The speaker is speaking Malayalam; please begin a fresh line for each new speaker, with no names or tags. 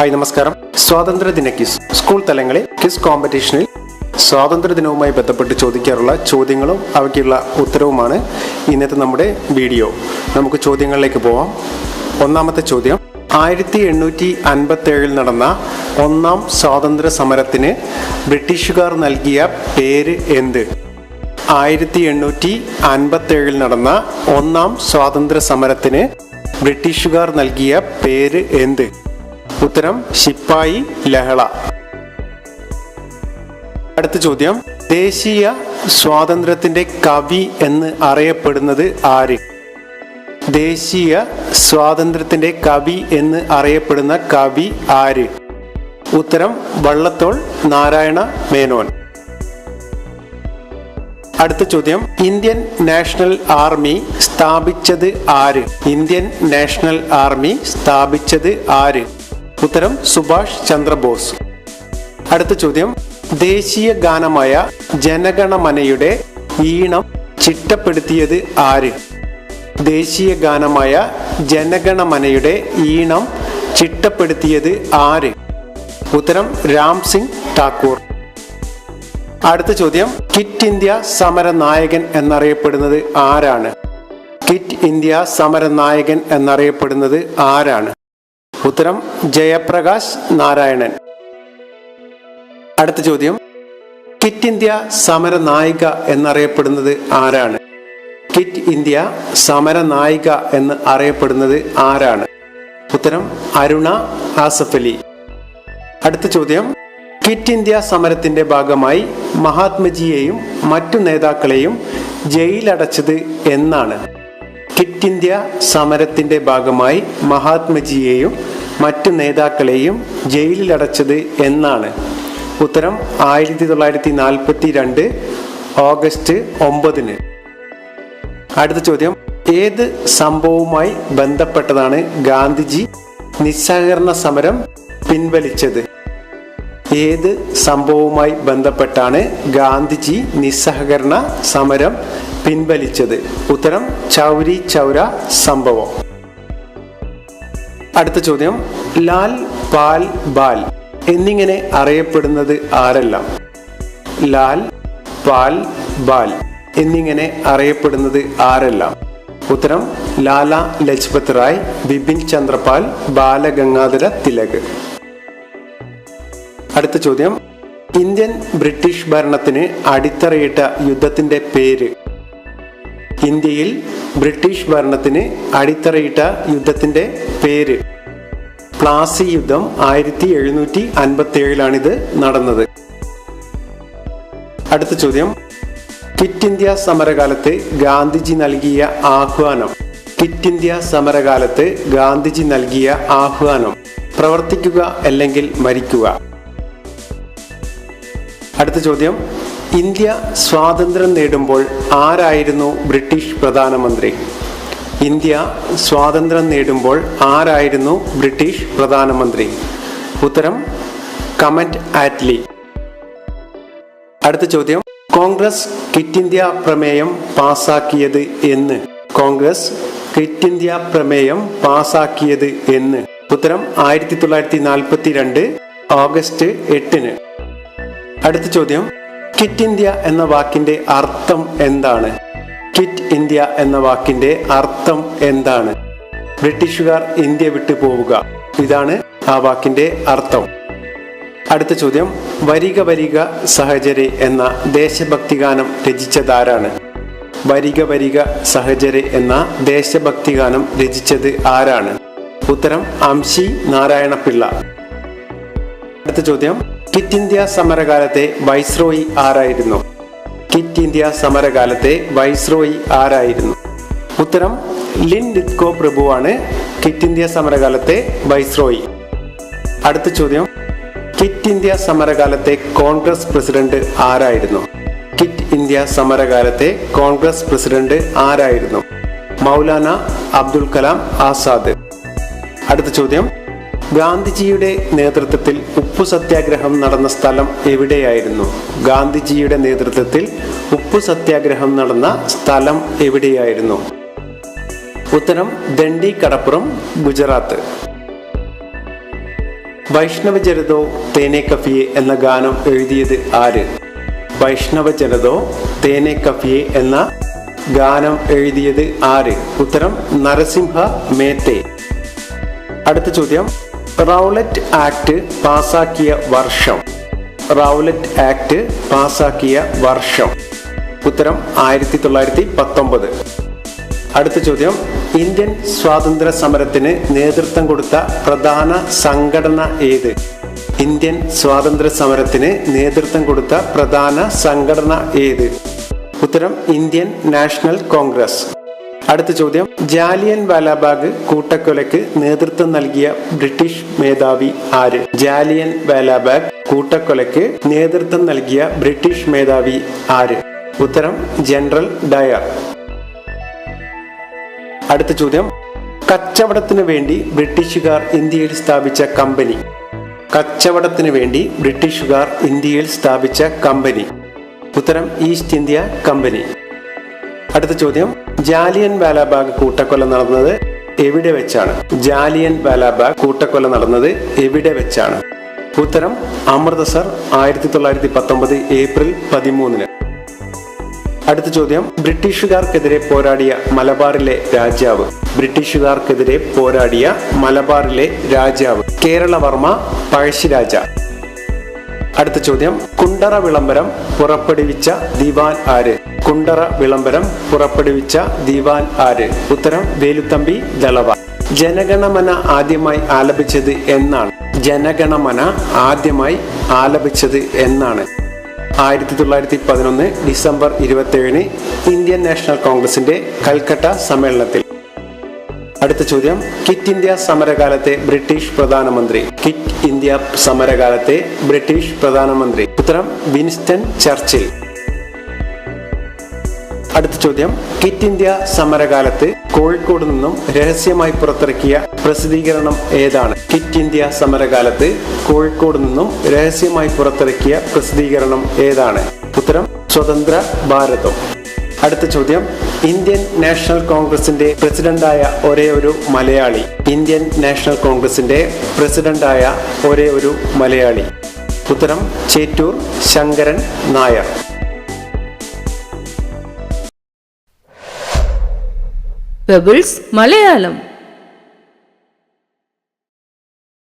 ഹായ് നമസ്കാരം. സ്വാതന്ത്ര്യദിന ക്വിസ്. സ്കൂൾ തലങ്ങളിൽ ക്വിസ് കോമ്പറ്റീഷനിൽ സ്വാതന്ത്ര്യദിനവുമായി ബന്ധപ്പെട്ട് ചോദിക്കാറുള്ള ചോദ്യങ്ങളും അവയ്ക്കുള്ള ഉത്തരവുമാണ് ഇന്നത്തെ നമ്മുടെ വീഡിയോ. നമുക്ക് ചോദ്യങ്ങളിലേക്ക് പോവാം. ഒന്നാമത്തെ ചോദ്യം. ആയിരത്തി എണ്ണൂറ്റി അൻപത്തി ഏഴിൽ നടന്ന ഒന്നാം സ്വാതന്ത്ര്യ സമരത്തിന് ബ്രിട്ടീഷുകാർ നൽകിയ പേര് എന്ത്? ആയിരത്തി എണ്ണൂറ്റി അൻപത്തി ഏഴിൽ നടന്ന ഒന്നാം സ്വാതന്ത്ര്യ സമരത്തിന് ബ്രിട്ടീഷുകാർ നൽകിയ പേര് എന്ത്? ഉത്തരം ശിപ്പായി ലഹള. അടുത്ത ചോദ്യം ദേശീയ സ്വാതന്ത്ര്യത്തിന്റെ കവി എന്ന് അറിയപ്പെടുന്നത് ആര്? ദേശീയ സ്വാതന്ത്ര്യത്തിന്റെ കവി എന്ന് അറിയപ്പെടുന്ന കവി ആര്? ഉത്തരം വള്ളത്തോൾ നാരായണ മേനോൻ. അടുത്ത ചോദ്യം ഇന്ത്യൻ നാഷണൽ ആർമി സ്ഥാപിച്ചത് ആര്? ഇന്ത്യൻ നാഷണൽ ആർമി സ്ഥാപിച്ചത് ആര്? ഉത്തരം സുഭാഷ് ചന്ദ്രബോസ്. അടുത്ത ചോദ്യം. ദേശീയ ഗാനമായ ജനഗണമനയുടെ ഈണം ചിട്ടപ്പെടുത്തിയത് ആര്? ദേശീയ ഗാനമായ ജനഗണമനയുടെ ഈണം ചിട്ടപ്പെടുത്തിയത് ആര്? ഉത്തരം രാം സിംഗ് ഠാക്കൂർ അടുത്ത ചോദ്യം. കിറ്റ് ഇന്ത്യ സമര നായകൻ എന്നറിയപ്പെടുന്നത് ആരാണ്? കിറ്റ് ഇന്ത്യ സമര നായകൻ എന്നറിയപ്പെടുന്നത് ആരാണ്? ഉത്തരം ജയപ്രകാശ് നാരായണൻ. അടുത്ത ചോദ്യം. കിറ്റ് ഇന്ത്യ സമര നായിക എന്നറിയപ്പെടുന്നത് ആരാണ്? കിറ്റ് ഇന്ത്യ സമര നായിക എന്ന് അറിയപ്പെടുന്നത് ആരാണ്? ഉത്തരം അരുണ ആസഫ് അലി. അടുത്ത ചോദ്യം. കിറ്റ് ഇന്ത്യ സമരത്തിന്റെ ഭാഗമായി മഹാത്മജിയെയും മറ്റു നേതാക്കളെയും ജയിലടച്ചത് എന്നാണ്. ക്വിറ്റ് ഇന്ത്യ സമരത്തിന്റെ ഭാഗമായി മഹാത്മജിയെയും മറ്റു നേതാക്കളെയും ജയിലിലടച്ചത് എന്നാണ്. ഉത്തരം ആയിരത്തി തൊള്ളായിരത്തി നാൽപ്പത്തി രണ്ട് ഓഗസ്റ്റ് ഒമ്പതിന്. അടുത്ത ചോദ്യം. ഏത് സംഭവവുമായി ബന്ധപ്പെട്ടതാണ് ഗാന്ധിജി നിസ്സഹകരണ സമരം പിൻവലിച്ചത്? ഏത് സംഭവവുമായി ബന്ധപ്പെട്ടാണ് ഗാന്ധിജി നിസ്സഹകരണ സമരം പിൻവലിച്ചത്. ഉത്തരം ചൗരി ചൗര സംഭവം. അടുത്ത ചോദ്യം ലാൽ പാൽ ബാൽ എന്നിങ്ങനെ അറിയപ്പെടുന്നത് ആരെല്ലാം? ലാൽ പാൽ ബാൽ എന്നിങ്ങനെ അറിയപ്പെടുന്നത് ആരെല്ലാം? ഉത്തരം ലാല ലജ്പത് റായ് ബിപിൻ ചന്ദ്രപാൽ ബാലഗംഗാധര തിലക്. അടുത്ത ചോദ്യം ഇന്ത്യൻ ബ്രിട്ടീഷ് ഭരണത്തിന് അടിത്തറയിട്ട യുദ്ധത്തിന്റെ പേര് ഇന്ത്യയിൽ ബ്രിട്ടീഷ് ഭരണത്തിന് അടിത്തറയിട്ട യുദ്ധത്തിന്റെ പേര്. പ്ലാസി യുദ്ധം ആയിരത്തി എഴുന്നൂറ്റി ഏഴിലാണിത് നടന്നത്. അടുത്ത ചോദ്യം. ക്വിറ്റ് ഇന്ത്യ സമരകാലത്ത് ഗാന്ധിജി നൽകിയ ആഹ്വാനം. ക്വിറ്റ് ഇന്ത്യ സമരകാലത്ത് ഗാന്ധിജി നൽകിയ ആഹ്വാനം. പ്രവർത്തിക്കുക അല്ലെങ്കിൽ മരിക്കുക. അടുത്ത ചോദ്യം. ഇന്ത്യ സ്വാതന്ത്ര്യം നേടുമ്പോൾ ആരായിരുന്നു ബ്രിട്ടീഷ് പ്രധാനമന്ത്രി? ഇന്ത്യ സ്വാതന്ത്ര്യം നേടുമ്പോൾ ആരായിരുന്നു ബ്രിട്ടീഷ് പ്രധാനമന്ത്രി? ഉത്തരം കമന്റ് ആറ്റ്ലി അടുത്ത ചോദ്യം കോൺഗ്രസ് ക്വിറ്റ് ഇന്ത്യ പ്രമേയം പാസാക്കിയത് എന്ന്. കോൺഗ്രസ് ക്വിറ്റ് ഇന്ത്യ പ്രമേയം പാസാക്കിയത് എന്ന്. ഉത്തരം ആയിരത്തി തൊള്ളായിരത്തി നാൽപ്പത്തി രണ്ട് ഓഗസ്റ്റ് എട്ടിന്. അടുത്ത ചോദ്യം ക്വിറ്റ് ഇന്ത്യ എന്ന വാക്കിന്റെ അർത്ഥം എന്താണ്? കിറ്റ് ഇന്ത്യ എന്ന വാക്കിന്റെ അർത്ഥം എന്താണ്? ബ്രിട്ടീഷുകാർ ഇന്ത്യ വിട്ടു പോവുക. ഇതാണ് ആ വാക്കിന്റെ അർത്ഥം. അടുത്ത ചോദ്യം വരിക വരിക സഹചരെ എന്ന ദേശഭക്തി ഗാനം രചിച്ചതാരാണ്? വരിക വരിക സഹചരെ എന്ന ദേശഭക്തി ഗാനം രചിച്ചത് ആരാണ്? ഉത്തരം അംശി നാരായണപിള്ള. അടുത്ത ചോദ്യം ക്വിറ്റ് ഇന്ത്യ സമരകാലത്തെ വൈസ്രോയി ആരായിരുന്നു? കിറ്റ് ഇന്ത്യ സമരകാലത്തെ വൈസ്രോയി ആരായിരുന്നു? ഉത്തരം ലിൻ ലിത്കോ പ്രഭുവാണ് കിറ്റ് ഇന്ത്യ സമരകാലത്തെ വൈസ്രോയി. അടുത്ത ചോദ്യം കിറ്റ് ഇന്ത്യ സമരകാലത്തെ കോൺഗ്രസ് പ്രസിഡന്റ് ആരായിരുന്നു? കിറ്റ് ഇന്ത്യ സമരകാലത്തെ കോൺഗ്രസ് പ്രസിഡന്റ് ആരായിരുന്നു? മൗലാന അബ്ദുൽ കലാം ആസാദ്. അടുത്ത ചോദ്യം ഗാന്ധിജിയുടെ നേതൃത്വത്തിൽ ഉപ്പു സത്യാഗ്രഹം നടന്ന സ്ഥലം എവിടെയായിരുന്നു? ഗാന്ധിജിയുടെ നേതൃത്വത്തിൽ ഉപ്പു സത്യാഗ്രഹം നടന്ന സ്ഥലം എവിടെയായിരുന്നു? ഉത്തരം ദണ്ഡി കടപ്പുറം ഗുജറാത്ത്. വൈഷ്ണവ ജനതോ തേനെ കഫിയെ എന്ന ഗാനം എഴുതിയത് ആര്? വൈഷ്ണവ ജനതോ തേനെ കഫിയെ എന്ന ഗാനം എഴുതിയത് ആര്? ഉത്തരം നരസിംഹ മേത്തെ. അടുത്ത ചോദ്യം. റൗലറ്റ് ആക്ട് പാസാക്കിയ വർഷം. റൗലറ്റ് ആക്ട് പാസാക്കിയ വർഷം. ഉത്തരം ആയിരത്തി തൊള്ളായിരത്തി പത്തൊമ്പത് അടുത്ത ചോദ്യം. ഇന്ത്യൻ സ്വാതന്ത്ര്യ സമരത്തിന് നേതൃത്വം കൊടുത്ത പ്രധാന സംഘടന ഏത്? ഇന്ത്യൻ സ്വാതന്ത്ര്യ സമരത്തിന് നേതൃത്വം കൊടുത്ത പ്രധാന സംഘടന ഏത്? ഉത്തരം ഇന്ത്യൻ നാഷണൽ കോൺഗ്രസ്. അടുത്ത ചോദ്യം. ജാലിയൻ വാലാബാഗ് കൂട്ടക്കൊലയ്ക്ക് നേതൃത്വം നൽകിയ ബ്രിട്ടീഷ് മേധാവി ആര്? ജാലിയൻ വാലാബാഗ് കൂട്ടക്കൊലയ്ക്ക് നേതൃത്വം നൽകിയ ബ്രിട്ടീഷ് മേധാവി ആര്? ഉത്തരം ജനറൽ ഡയർ. അടുത്ത ചോദ്യം. കച്ചവടത്തിന് വേണ്ടി ബ്രിട്ടീഷുകാർ ഇന്ത്യയിൽ സ്ഥാപിച്ച കമ്പനി. കച്ചവടത്തിന് വേണ്ടി ബ്രിട്ടീഷുകാർ ഇന്ത്യയിൽ സ്ഥാപിച്ച കമ്പനി. ഉത്തരം ഈസ്റ്റ് ഇന്ത്യ കമ്പനി. അടുത്ത ചോദ്യം. ജാലിയൻ വാലാബാഗ് കൂട്ടക്കൊല നടന്നത് എവിടെ വെച്ചാണ്? ജാലിയൻ വാലാബാഗ് കൂട്ടക്കൊല നടന്നത് എവിടെ വെച്ചാണ്? ഉത്തരം അമൃതസർ ആയിരത്തി തൊള്ളായിരത്തി പത്തൊമ്പത് ഏപ്രിൽ പതിമൂന്നിന്. അടുത്ത ചോദ്യം. ബ്രിട്ടീഷുകാർക്കെതിരെ പോരാടിയ മലബാറിലെ രാജാവ്. ബ്രിട്ടീഷുകാർക്കെതിരെ പോരാടിയ മലബാറിലെ രാജാവ്. കേരളവർമ്മ പഴശ്ശിരാജ. അടുത്ത ചോദ്യം. കുണ്ടറ വിളംബരം പുറപ്പെടുവിച്ച ദിവാൻ ആര്? കുണ്ടറ വിളംബരം പുറപ്പെടുവിച്ച ദിവാൻ ആര്? ഉത്തരം വേലുത്തമ്പി ദളവ. ജനഗണമന ആദ്യമായി ആലപിച്ചത് എന്നാണ്. ജനഗണമന ആദ്യമായി ആലപിച്ചത് എന്നാണ്. ആയിരത്തി തൊള്ളായിരത്തി പതിനൊന്ന് ഡിസംബർ ഇരുപത്തിയേഴിന് ഇന്ത്യൻ നാഷണൽ കോൺഗ്രസിന്റെ കൽക്കട്ട സമ്മേളനത്തിൽ. അടുത്ത ചോദ്യം. കിറ്റ് ഇന്ത്യ സമരകാലത്തെ ബ്രിട്ടീഷ് പ്രധാനമന്ത്രി. കിറ്റ് ഇന്ത്യ സമരകാലത്തെ ബ്രിട്ടീഷ് പ്രധാനമന്ത്രി. ഉത്തരം വിൻസ്റ്റൺ ചർച്ചിൽ. അടുത്ത ചോദ്യം. കിറ്റ് ഇന്ത്യ സമരകാലത്ത് കോഴിക്കോട് നിന്നും രഹസ്യമായി പുറത്തിറക്കിയ പ്രസിദ്ധീകരണം ഏതാണ്? കിറ്റ് ഇന്ത്യ സമരകാലത്ത് കോഴിക്കോട് നിന്നും രഹസ്യമായി പുറത്തിറക്കിയ പ്രസിദ്ധീകരണം ഏതാണ്? ഉത്തരം സ്വതന്ത്ര ഭാരതം. അടുത്ത ചോദ്യം. ഇന്ത്യൻ നാഷണൽ കോൺഗ്രസിന്റെ പ്രസിഡന്റായ ഒരേ ഒരു മലയാളി. ഇന്ത്യൻ നാഷണൽ കോൺഗ്രസിന്റെ പ്രസിഡന്റായ ഒരേ ഒരു മലയാളി. ഉത്തരം ചേറ്റൂർ ശങ്കരൻ നായർ.
മലയാളം.